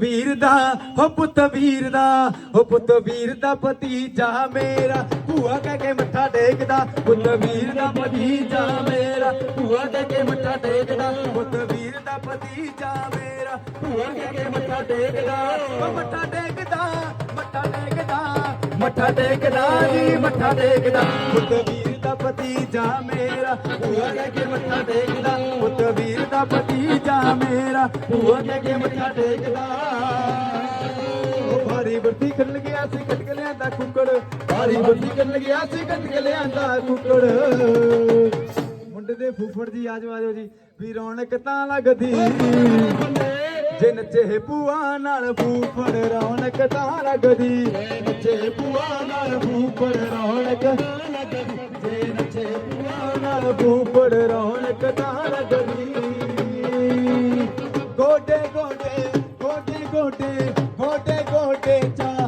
ਵੀਰ ਦਾ, ਹੋ ਪੁੱਤ ਵੀਰ ਦਾ, ਹੋ ਪੁੱਤ ਵੀਰ ਦਾ ਭਤੀਜਾ ਮੇਰਾ। ਭੂਆ ਕਹਿ ਕੇ ਮੱਥਾ ਟੇਕਦਾ, ਪੁੱਤ ਵੀਰ ਦਾ ਭਤੀਜਾ ਮੇਰਾ। ਭੂਆ ਕਹਿ ਕੇ ਮੱਥਾ ਟੇਕਦਾ, ਪੁੱਤ ਵੀਰ ਦਾ ਭਤੀਜਾ ਮੇਰਾ। ਭੂਆ ਕਹਿ ਕੇ ਮੱਥਾ ਟੇਕਦਾ, ਉਹ ਮੱਥਾ ਟੇਕਦਾ ਮੱਥਾ ਟੇਕਦਾ ਮੱਥਾ ਟੇਕਦਾ ਜੀ, ਮੱਥਾ ਟੇਕਦਾ। ਪੁੱਤ ਵੀਰ ਦਾ ਭਤੀਜਾ ਮੇਰਾ, ਭੂਆ ਕਹਿ ਕੇ ਮੱਥਾ ਟੇਕਦਾ ਭੂਆ ਕਹਿ ਕੇ ਮੱਥਾ ਟੇਕਦਾ। ਉਹ ਭਾਰੀ ਵਰਦੀ ਕਰਨ ਗਿਆ ਸੀ ਕੱਟ ਕੇ ਲਿਆਂਦਾ ਕੁੱਕੜ। ਭਾਰੀ ਵਰਤੀ ਕਰਨ ਗਿਆ ਸੀ ਕੱਟ ਕੇ ਲਿਆਂਦਾ ਕੁੱਕੜ। ਮੁੰਡੇ ਦੇ ਫੁੱਫੜ ਜੀ, ਆਜੋ ਆਜੋ ਜੀ। ਵੀ ਰੌਣਕ ਤਾਂ ਲੱਗਦੀ। ਜੇ ਨੱਚੇ ਭੂਆ ਨਾਲ ਫੁੱਫੜ, ਰੌਣਕ ਤਾਂ ਲੱਗਦੀ। ਨੱਚੇ ਭੂਆ ਨਾਲ ਫੂਫੜ, ਰੌਣਕ ਲੱਗਦੀ। ਜੇ ਨੱਚੇ ਭੂਆ ਨਾਲ ਫੂਫੜ, ਰੌਣਕ கோட்டை கோட்டை கோட்டை கோட்டை கோட்டை கோட்டை